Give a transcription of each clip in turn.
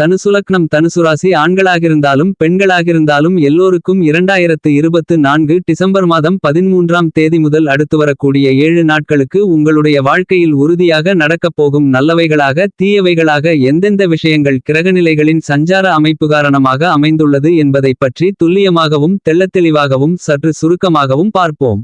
தனுசுலக்னம் தனுசுராசி ஆண்களாகிருந்தாலும் பெண்களாகிருந்தாலும் எல்லோருக்கும் இரண்டாயிரத்து இருபத்து நான்கு டிசம்பர் மாதம் பதிமூன்றாம் தேதி முதல் அடுத்து வரக்கூடிய ஏழு நாட்களுக்கு உங்களுடைய வாழ்க்கையில் உறுதியாக நடக்கப் போகும் நல்லவைகளாக தீயவைகளாக எந்தெந்த விஷயங்கள் கிரகநிலைகளின் சஞ்சார அமைப்பு காரணமாக அமைந்துள்ளது என்பதைப் பற்றி துல்லியமாகவும் தெள்ளத்தெளிவாகவும் சற்று சுருக்கமாகவும் பார்ப்போம்.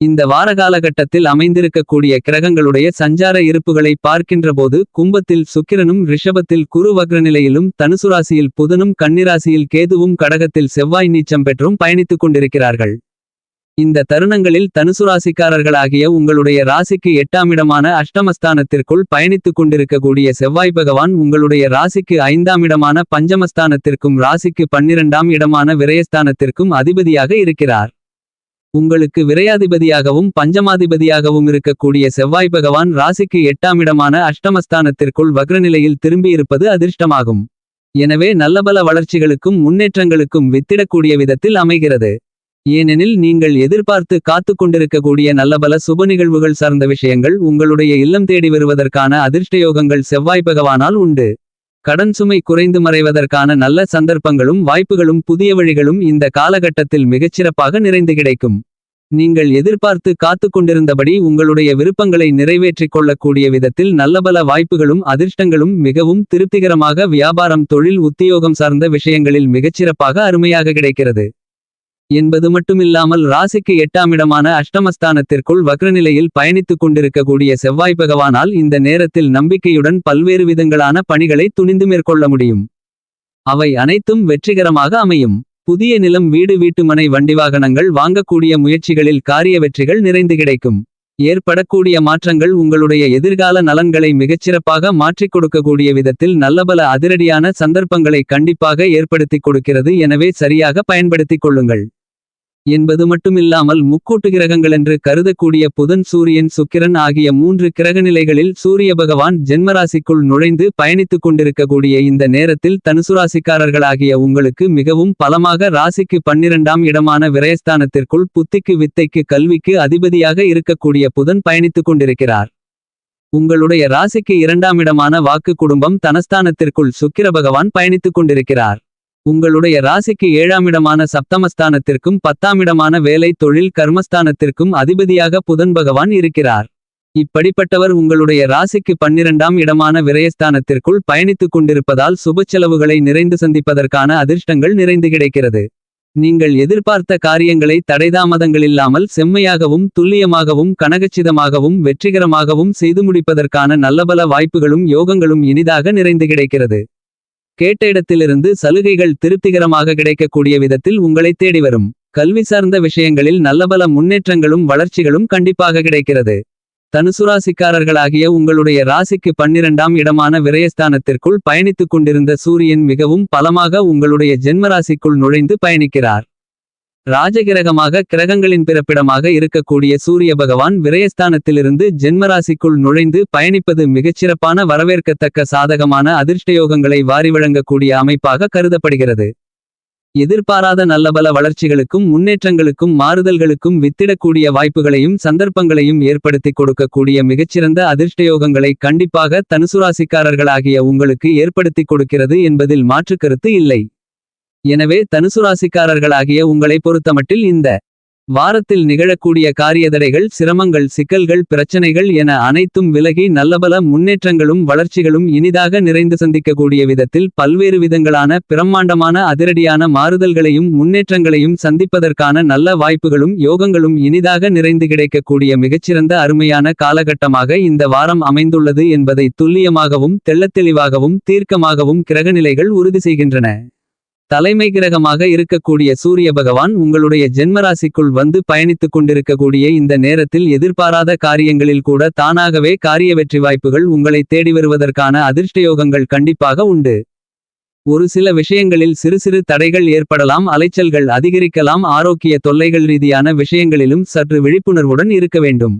இந்த வார காலகட்டத்தில் அமைந்திருக்கக்கூடிய கிரகங்களுடைய சஞ்சார இருப்புகளை பார்க்கின்றபோது கும்பத்தில் சுக்கிரனும் ரிஷபத்தில் குரு வக்ரநிலையிலும் தனுசுராசியில் புதனும் கன்னிராசியில் கேதுவும் கடகத்தில் செவ்வாய் நீச்சம் பெற்றும் பயணித்துக் கொண்டிருக்கிறார்கள். இந்த தருணங்களில் தனுசுராசிக்காரர்களாகிய உங்களுடைய ராசிக்கு எட்டாமிடமான அஷ்டமஸ்தானத்திற்குள் பயணித்துக் கொண்டிருக்கக்கூடிய செவ்வாய் பகவான் உங்களுடைய ராசிக்கு ஐந்தாம் இடமான பஞ்சமஸ்தானத்திற்கும் ராசிக்கு பன்னிரண்டாம் இடமான விரயஸ்தானத்திற்கும் அதிபதியாக இருக்கிறார். உங்களுக்கு விரையாதிபதியாகவும் பஞ்சமாதிபதியாகவும் இருக்கக்கூடிய செவ்வாய் பகவான் ராசிக்கு எட்டாம் இடமான அஷ்டமஸ்தானத்திற்குள் வக்ரநிலையில் திரும்பியிருப்பது அதிர்ஷ்டமாகும். எனவே நல்லபல வளர்ச்சிகளுக்கும் முன்னேற்றங்களுக்கும் வித்திடக்கூடிய விதத்தில் அமைகிறது. ஏனெனில் நீங்கள் எதிர்பார்த்து காத்து கொண்டிருக்கக்கூடிய நல்லபல சுப நிகழ்வுகள் சார்ந்த விஷயங்கள் உங்களுடைய இல்லம் தேடி வருவதற்கான அதிர்ஷ்டயோகங்கள் செவ்வாய் பகவானால் உண்டு. கடன் சுமை குறைந்து மறைவதற்கான நல்ல சந்தர்ப்பங்களும் வாய்ப்புகளும் புதிய வழிகளும் இந்த காலகட்டத்தில் மிகச்சிறப்பாக நிறைந்து கிடைக்கும். நீங்கள் எதிர்பார்த்து காத்து கொண்டிருந்தபடி உங்களுடைய விருப்பங்களை நிறைவேற்றிக் கொள்ளக்கூடிய விதத்தில் நல்லபல வாய்ப்புகளும் அதிர்ஷ்டங்களும் மிகவும் திருப்திகரமாக வியாபாரம் தொழில் உத்தியோகம் சார்ந்த விஷயங்களில் மிகச்சிறப்பாக அருமையாக கிடைக்கிறது. என்பது மட்டுமில்லாமல் ராசிக்கு எட்டாமிடமான அஷ்டமஸ்தானத்திற்குள் வக்ரநிலையில் பயணித்துக் கொண்டிருக்கக்கூடிய செவ்வாய் பகவானால் இந்த நேரத்தில் நம்பிக்கையுடன் பல்வேறு விதங்களான பணிகளை துணிந்து மேற்கொள்ள முடியும். அவை அனைத்தும் வெற்றிகரமாக அமையும். புதிய நிலம் வீடு வீட்டுமனை வண்டி வாகனங்கள் வாங்கக்கூடிய முயற்சிகளில் காரிய வெற்றிகள் நிறைந்து கிடைக்கும். ஏற்படக்கூடிய மாற்றங்கள் உங்களுடைய எதிர்கால நலன்களை மிகச்சிறப்பாக மாற்றிக் கொடுக்கக்கூடிய விதத்தில் நல்லபல அதிரடியான சந்தர்ப்பங்களை கண்டிப்பாக ஏற்படுத்திக் கொடுக்கிறது. எனவே சரியாக பயன்படுத்திக் கொள்ளுங்கள். என்பது மட்டுமில்லாமல் முக்கூட்டு கிரகங்களென்று கருதக்கூடிய புதன் சூரியன் சுக்கிரன் ஆகிய மூன்று கிரகநிலைகளில் சூரிய பகவான் ஜென்மராசிக்குள் நுழைந்து பயணித்துக் கொண்டிருக்கக்கூடிய இந்த நேரத்தில் தனுசுராசிக்காரர்களாகிய உங்களுக்கு மிகவும் பலமாக ராசிக்கு பன்னிரண்டாம் இடமான விரயஸ்தானத்திற்குள் புத்திக்கு வித்தைக்கு கல்விக்கு அதிபதியாக இருக்கக்கூடிய புதன் பயணித்துக் கொண்டிருக்கிறார். உங்களுடைய ராசிக்கு இரண்டாம் இடமான வாக்கு குடும்பம் தனஸ்தானத்திற்குள் சுக்கிர பகவான் பயணித்துக் கொண்டிருக்கிறார். உங்களுடைய ராசிக்கு ஏழாமிடமான சப்தமஸ்தானத்திற்கும் பத்தாமிடமான வேலை தொழில் கர்மஸ்தானத்திற்கும் அதிபதியாக புதன் பகவான் இருக்கிறார். இப்படிப்பட்டவர் உங்களுடைய ராசிக்கு பன்னிரண்டாம் இடமான விரயஸ்தானத்திற்குள் பயணித்துக் கொண்டிருப்பதால் சுப செலவுகளை நிறைந்து சந்திப்பதற்கான அதிர்ஷ்டங்கள் நிறைந்து கிடைக்கிறது. நீங்கள் எதிர்பார்த்த காரியங்களை தடைதாமதங்களில்லாமல் செம்மையாகவும் துல்லியமாகவும் கனகச்சிதமாகவும் வெற்றிகரமாகவும் செய்து முடிப்பதற்கான நல்லபல வாய்ப்புகளும் யோகங்களும் இனிதாக நிறைந்து கிடைக்கிறது. கேட்ட இடத்திலிருந்து சலுகைகள் திருப்திகரமாக கிடைக்கக்கூடிய விதத்தில் உங்களை தேடி வரும். கல்வி சார்ந்த விஷயங்களில் நல்லபல முன்னேற்றங்களும் வளர்ச்சிகளும் கண்டிப்பாக கிடைக்கிறது. தனுசுராசிக்காரர்களாகிய உங்களுடைய ராசிக்கு பன்னிரண்டாம் இடமான விரயஸ்தானத்திற்குள் பயணித்துக் கொண்டிருந்த சூரியன் மிகவும் பலமாக உங்களுடைய ஜென்மராசிக்குள் நுழைந்து பயணிக்கிறார். ராஜகிரகமாக கிரகங்களின் பிறப்பிடமாக இருக்கக்கூடிய சூரிய பகவான் விரயஸ்தானத்திலிருந்து ஜென்மராசிக்குள் நுழைந்து பயணிப்பது மிகச்சிறப்பான வரவேற்கத்தக்க சாதகமான அதிர்ஷ்டயோகங்களை வாரி வழங்கக்கூடிய அமைப்பாக கருதப்படுகிறது. எதிர்பாராத நல்லபல வளர்ச்சிகளுக்கும் முன்னேற்றங்களுக்கும் மாறுதல்களுக்கும் வித்திடக்கூடிய வாய்ப்புகளையும் சந்தர்ப்பங்களையும் ஏற்படுத்திக் கொடுக்கக்கூடிய மிகச்சிறந்த அதிர்ஷ்டயோகங்களை கண்டிப்பாக தனுசுராசிக்காரர்களாகிய உங்களுக்கு ஏற்படுத்திக் கொடுக்கிறது என்பதில் மாற்றுக் கருத்து இல்லை. எனவே தனுசுராசிக்காரர்களாகிய உங்களை பொறுத்தமட்டில் இந்த வாரத்தில் நிகழக்கூடிய காரியதடைகள் சிரமங்கள் சிக்கல்கள் பிரச்சனைகள் என அனைத்தும் விலகி நல்லபல முன்னேற்றங்களும் வளர்ச்சிகளும் இனிதாக நிறைந்து சந்திக்கக்கூடிய விதத்தில் பல்வேறு விதங்களான பிரம்மாண்டமான அதிரடியான மாறுதல்களையும் முன்னேற்றங்களையும் சந்திப்பதற்கான நல்ல வாய்ப்புகளும் யோகங்களும் இனிதாக நிறைந்து கிடைக்கக்கூடிய மிகச்சிறந்த அருமையான காலகட்டமாக இந்த வாரம் அமைந்துள்ளது என்பதை துல்லியமாகவும் தெள்ளத்தெளிவாகவும் தீர்க்கமாகவும் கிரகநிலைகள் உறுதி செய்கின்றன. தலைமை கிரகமாக இருக்கக்கூடிய சூரிய பகவான் உங்களுடைய ஜென்மராசிக்குள் வந்து பயணித்துக் கொண்டிருக்கக்கூடிய இந்த நேரத்தில் எதிர்பாராத காரியங்களில் கூட தானாகவே காரிய வெற்றி வாய்ப்புகள் உங்களை தேடி வருவதற்கான அதிர்ஷ்டயோகங்கள் கண்டிப்பாக உண்டு. ஒரு சில விஷயங்களில் சிறு சிறு தடைகள் ஏற்படலாம் அலைச்சல்கள் அதிகரிக்கலாம் ஆரோக்கிய தொல்லைகள் ரீதியான விஷயங்களிலும் சற்று விழிப்புணர்வுடன் இருக்க வேண்டும்.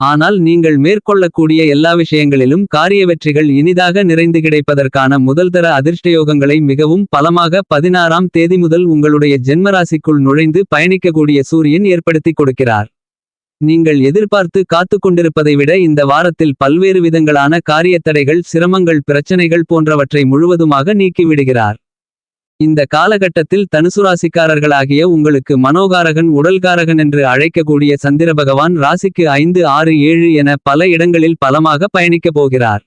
ஆனால் நீங்கள் மேற்கொள்ளக்கூடிய எல்லா விஷயங்களிலும் காரிய வெற்றிகள் இனிதாக நிறைந்து கிடைப்பதற்கான முதல்தர அதிர்ஷ்டயோகங்களை மிகவும் பலமாக பதினாறாம் தேதி முதல் உங்களுடைய ஜென்மராசிக்குள் நுழைந்து பயணிக்கக்கூடிய சூரியன் ஏற்படுத்திக் கொடுக்கிறார். நீங்கள் எதிர்பார்த்து காத்து கொண்டிருப்பதை விட இந்த வாரத்தில் பல்வேறு விதங்களான காரியத்தடைகள் சிரமங்கள் பிரச்சனைகள் போன்றவற்றை முழுவதுமாக நீக்கிவிடுகிறார். இந்த காலகட்டத்தில் தனுசு ராசிக்காரர்களாகிய உங்களுக்கு மனோகாரகன் உடல்காரகன் என்று அழைக்கக்கூடிய சந்திர பகவான் ராசிக்கு ஐந்து ஆறு ஏழு என பல இடங்களில் பலமாக பயணிக்கப் போகிறார்.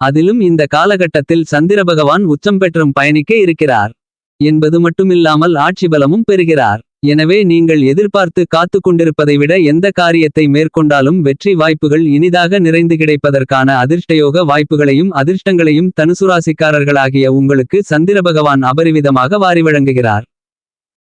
அதிலும் இந்த காலகட்டத்தில் சந்திர பகவான் உச்சம் பெற்றும் பயணிக்க இருக்கிறார். என்பது மட்டுமில்லாமல் ஆட்சி பலமும் பெறுகிறார். எனவே நீங்கள் எதிர்பார்த்து காத்து கொண்டிருப்பதை விட எந்த காரியத்தை மேற்கொண்டாலும் வெற்றி வாய்ப்புகள் இனிதாக நிறைந்து கிடைப்பதற்கான அதிர்ஷ்டயோக வாய்ப்புகளையும் அதிர்ஷ்டங்களையும் தனுசுராசிக்காரர்களாகிய உங்களுக்கு சந்திர பகவான் அபரிவிதமாக வாரி வழங்குகிறார்.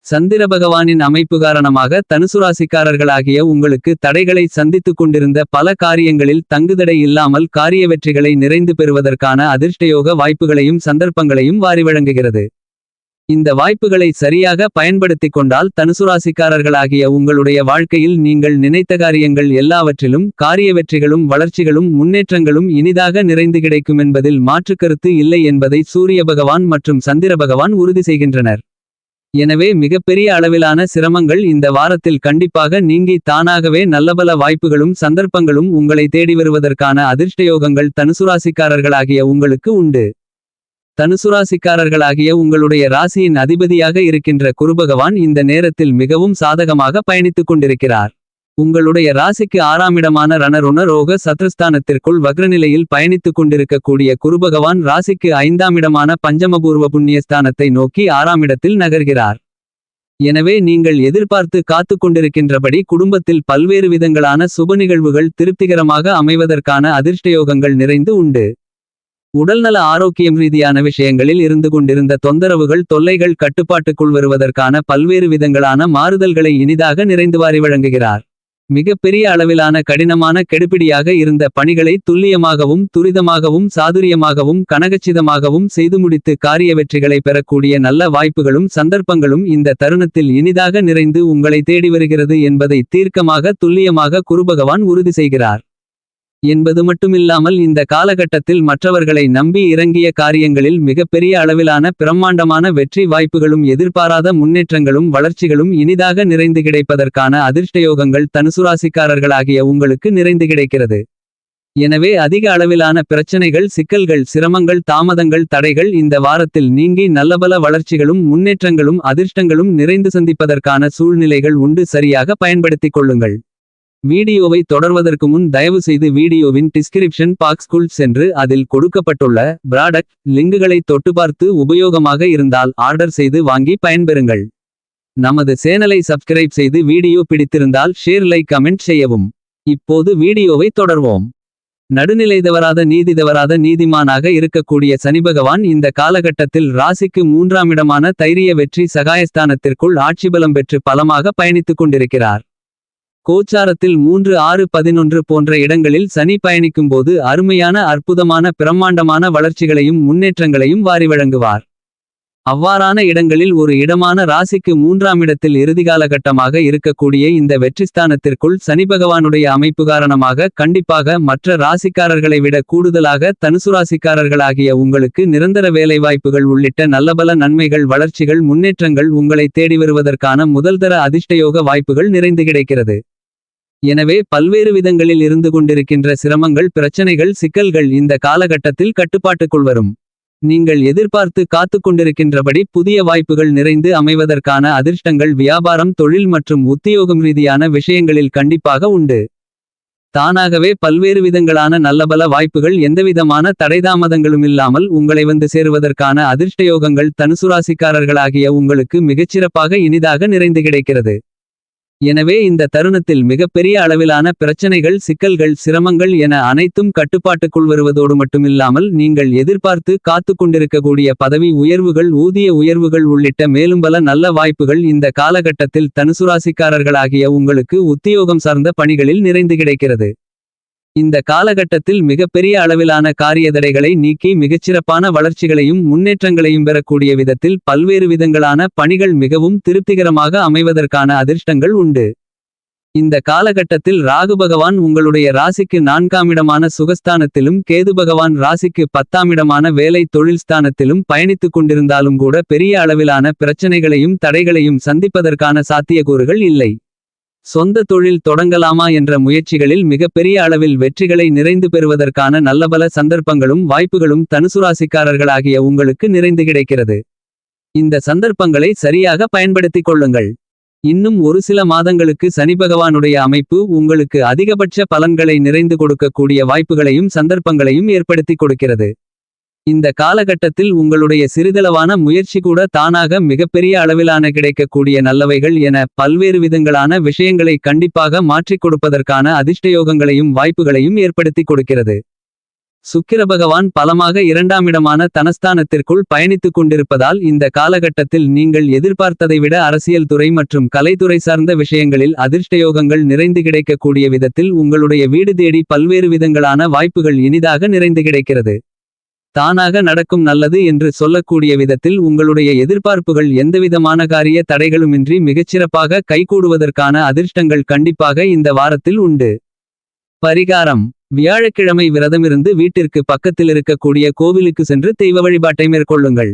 சந்திர பகவானின் அமைப்பு காரணமாக தனுசுராசிக்காரர்களாகிய உங்களுக்கு தடைகளை சந்தித்துக் கொண்டிருந்த பல காரியங்களில் தங்குதடை இல்லாமல் காரிய வெற்றிகளை நிறைந்து பெறுவதற்கான அதிர்ஷ்டயோக வாய்ப்புகளையும் சந்தர்ப்பங்களையும் வாரி வழங்குகிறது. இந்த வாய்ப்புகளை சரியாக பயன்படுத்திக் கொண்டால் தனுசுராசிக்காரர்களாகிய உங்களுடைய வாழ்க்கையில் நீங்கள் நினைத்த காரியங்கள் எல்லாவற்றிலும் காரிய வெற்றிகளும் வளர்ச்சிகளும் முன்னேற்றங்களும் இனிதாக நிறைந்து கிடைக்கும் என்பதில் மாற்றுக்கருத்து இல்லை என்பதை சூரிய பகவான் மற்றும் சந்திர பகவான் உறுதி செய்கின்றனர். எனவே மிகப்பெரிய அளவிலான சிரமங்கள் இந்த வாரத்தில் கண்டிப்பாக நீங்கி தானாகவே நல்லபல வாய்ப்புகளும் சந்தர்ப்பங்களும் உங்களை தேடி வருவதற்கான அதிர்ஷ்டயோகங்கள் தனுசுராசிக்காரர்களாகிய உங்களுக்கு உண்டு. தனுசுராசிக்காரர்களாகிய உங்களுடைய ராசியின் அதிபதியாக இருக்கின்ற குருபகவான் இந்த நேரத்தில் மிகவும் சாதகமாக பயணித்துக் கொண்டிருக்கிறார். உங்களுடைய ராசிக்கு ஆறாமிடமான ரணருண ரோக சத்ருஸ்தானத்திற்குள் வக்ரநிலையில் பயணித்துக் கொண்டிருக்கக்கூடிய குருபகவான் ராசிக்கு ஐந்தாமிடமான பஞ்சமபூர்வ புண்ணியஸ்தானத்தை நோக்கி ஆறாமிடத்தில் நகர்கிறார். எனவே நீங்கள் எதிர்பார்த்து காத்துக் கொண்டிருக்கின்றபடி குடும்பத்தில் பல்வேறு விதங்களான சுப நிகழ்வுகள் திருப்திகரமாக அமைவதற்கான அதிர்ஷ்டயோகங்கள் நிறைந்து உண்டு. உடல்நல ஆரோக்கியம் ரீதியான விஷயங்களில் இருந்து கொண்டிருந்த தொந்தரவுகள் தொல்லைகள் கட்டுப்பாட்டுக்குள் வருவதற்கான பல்வேறு விதங்களான மாறுதல்களை இனிதாக நிறைந்து வாரி வழங்குகிறார். மிகப்பெரிய அளவிலான கடினமான கெடுபிடியாக இருந்த பணிகளை துல்லியமாகவும் துரிதமாகவும் சாதுரியமாகவும் கனகச்சிதமாகவும் செய்து முடித்து காரிய வெற்றிகளை பெறக்கூடிய நல்ல வாய்ப்புகளும் சந்தர்ப்பங்களும் இந்த தருணத்தில் இனிதாக நிறைந்து உங்களை தேடி வருகிறது என்பதை தீர்க்கமாக துல்லியமாக குருபகவான் உறுதி செய்கிறார். என்பது மட்டுமில்லாமல் இந்த காலகட்டத்தில் மற்றவர்களை நம்பி இறங்கிய காரியங்களில் மிகப்பெரிய அளவிலான பிரம்மாண்டமான வெற்றி வாய்ப்புகளும் எதிர்பாராத முன்னேற்றங்களும் வளர்ச்சிகளும் இனிதாக நிறைந்து கிடைப்பதற்கான அதிர்ஷ்டயோகங்கள் தனுசுராசிக்காரர்களாகிய உங்களுக்கு நிறைந்து கிடைக்கிறது. எனவே அதிக அளவிலான பிரச்சனைகள் சிக்கல்கள் சிரமங்கள் தாமதங்கள் தடைகள் இந்த வாரத்தில் நீங்கி நல்லபல வளர்ச்சிகளும் முன்னேற்றங்களும் அதிர்ஷ்டங்களும் நிறைந்து சந்திப்பதற்கான சூழ்நிலைகள் உண்டு சரியாக பயன்படுத்திக் கொள்ளுங்கள். வீடியோவை தொடர்வதற்கு முன் தயவு செய்து வீடியோவின் டிஸ்கிரிப்ஷன் பாக்ஸ்குள் சென்று அதில் கொடுக்கப்பட்டுள்ள ப்ராடக்ட் லிங்குகளை தொட்டு பார்த்து உபயோகமாக இருந்தால் ஆர்டர் செய்து வாங்கி பயன்பெறுங்கள். நமது சேனலை சப்ஸ்கிரைப் செய்து வீடியோ பிடித்திருந்தால் ஷேர் லைக் கமெண்ட் செய்யவும். இப்போது வீடியோவை தொடர்வோம். நடுநிலை தவறாத நீதி தவறாத நீதிமானாக இருக்கக்கூடிய சனிபகவான் இந்த காலகட்டத்தில் ராசிக்கு மூன்றாமிடமான தைரிய வெற்றி சகாயஸ்தானத்திற்குள் ஆட்சிபலம் பெற்று பலமாக பயணித்துக் கொண்டிருக்கிறார். கோச்சாரத்தில் மூன்று ஆறு பதினொன்று போன்ற இடங்களில் சனி பயணிக்கும்போது அருமையான அற்புதமான பிரம்மாண்டமான வளர்ச்சிகளையும் முன்னேற்றங்களையும் வாரி வழங்குவார். அவ்வாறான இடங்களில் ஒரு இடமான ராசிக்கு மூன்றாம் இடத்தில் இறுதிகால கட்டமாக இருக்கக்கூடிய இந்த வெற்றிஸ்தானத்திற்குள் சனி பகவானுடைய அமைப்பு காரணமாக கண்டிப்பாக மற்ற ராசிக்காரர்களை விட கூடுதலாக தனுசு ராசிக்காரர்களாகிய உங்களுக்கு நிரந்தர வேலைவாய்ப்புகள் உள்ளிட்ட நல்லபல நன்மைகள் வளர்ச்சிகள் முன்னேற்றங்கள் உங்களை தேடி வருவதற்கான முதல்தர அதிர்ஷ்டயோக வாய்ப்புகள் நிறைந்து கிடைக்கிறது. எனவே பல்வேறு விதங்களில் இருந்து கொண்டிருக்கின்ற சிரமங்கள் பிரச்சனைகள் சிக்கல்கள் இந்த காலகட்டத்தில் கட்டுப்பாட்டுக்குள் வரும். நீங்கள் எதிர்பார்த்து காத்துக் கொண்டிருக்கின்றபடி புதிய வாய்ப்புகள் நிறைந்து அமைவதற்கான அதிர்ஷ்டங்கள் வியாபாரம் தொழில் மற்றும் உத்தியோகம் ரீதியான விஷயங்களில் கண்டிப்பாக உண்டு. தானாகவே பல்வேறு விதங்களான நல்லபல வாய்ப்புகள் எந்தவிதமான தடைதாமதங்களுமில்லாமல் உங்களை வந்து சேருவதற்கான அதிர்ஷ்டயோகங்கள் தனுசுராசிக்காரர்களாகிய உங்களுக்கு மிகச்சிறப்பாக இனிதாக நிறைந்து கிடைக்கிறது. எனவே இந்த தருணத்தில் மிகப்பெரிய அளவிலான பிரச்சனைகள் சிக்கல்கள் சிரமங்கள் என அனைத்தும் கட்டுப்பாட்டுக்குள் வருவதோடு மட்டுமில்லாமல் நீங்கள் எதிர்பார்த்து காத்துக் கொண்டிருக்கக்கூடிய பதவி உயர்வுகள் ஊதிய உயர்வுகள் உள்ளிட்ட மேலும் பல நல்ல வாய்ப்புகள் இந்த காலகட்டத்தில் தனுசுராசிக்காரர்களாகிய உங்களுக்கு உத்தியோகம் சார்ந்த பணிகளில் நிறைந்து கிடைக்கிறது. இந்த காலகட்டத்தில் மிகப்பெரிய அளவிலான காரியதடைகளை நீக்கி மிகச்சிறப்பான வளர்ச்சிகளையும் முன்னேற்றங்களையும் பெறக்கூடிய விதத்தில் பல்வேறு விதங்களான பணிகள் மிகவும் திருப்திகரமாக அமைவதற்கான அதிர்ஷ்டங்கள் உண்டு. இந்த காலகட்டத்தில் ராகு பகவான் உங்களுடைய ராசிக்கு நான்காமிடமான சுகஸ்தானத்திலும் கேது பகவான் ராசிக்கு பத்தாமிடமான வேலை தொழில் ஸ்தானத்திலும் பயணித்துக் கொண்டிருந்தாலும் கூட பெரிய அளவிலான பிரச்சனைகளையும் தடைகளையும் சந்திப்பதற்கான சாத்தியக்கூறுகள் இல்லை. சொந்த தொழில் தொடங்கலாமா என்ற முயற்சிகளில் மிகப்பெரிய அளவில் வெற்றிகளை நிறைந்து பெறுவதற்கான நல்லபல சந்தர்ப்பங்களும் வாய்ப்புகளும் தனுசுராசிக்காரர்களாகிய உங்களுக்கு நிறைந்து கிடைக்கிறது. இந்த சந்தர்ப்பங்களை சரியாக பயன்படுத்திக் கொள்ளுங்கள். இன்னும் ஒரு சில மாதங்களுக்கு சனிபகவானுடைய அமைப்பு உங்களுக்கு அதிகபட்ச பலன்களை நிறைந்து கொடுக்கக்கூடிய வாய்ப்புகளையும் சந்தர்ப்பங்களையும் ஏற்படுத்திக் கொடுக்கிறது. இந்த காலகட்டத்தில் உங்களுடைய சிறிதளவான முயற்சி கூட தானாக மிகப்பெரிய அளவிலான கிடைக்கக்கூடிய நல்லவைகள் என பல்வேறு விதங்களான விஷயங்களை கண்டிப்பாக மாற்றிக் கொடுப்பதற்கான அதிர்ஷ்டயோகங்களையும் வாய்ப்புகளையும் ஏற்படுத்திக் கொடுக்கிறது. சுக்கிரபகவான் பலமாக இரண்டாமிடமான தனஸ்தானத்திற்குள் பயணித்துக் கொண்டிருப்பதால் இந்த காலகட்டத்தில் நீங்கள் எதிர்பார்த்ததை விட அரசியல் துறை மற்றும் கலைத்துறை சார்ந்த விஷயங்களில் அதிர்ஷ்டயோகங்கள் நிறைந்து கிடைக்கக்கூடிய விதத்தில் உங்களுடைய வீடு தேடி பல்வேறு விதங்களான வாய்ப்புகள் இனிதாக நிறைந்து கிடைக்கிறது. தானாக நடக்கும் நல்லது என்று சொல்லக்கூடிய விதத்தில் உங்களுடைய எதிர்பார்ப்புகள் எந்தவிதமான காரிய தடைகளுமின்றி மிகச்சிறப்பாக கைகூடுவதற்கான அதிர்ஷ்டங்கள் கண்டிப்பாக இந்த வாரத்தில் உண்டு. பரிகாரம் வியாழக்கிழமை விரதமிருந்து வீட்டிற்கு பக்கத்தில் இருக்கக்கூடிய கோவிலுக்கு சென்று தெய்வ வழிபாட்டை மேற்கொள்ளுங்கள்.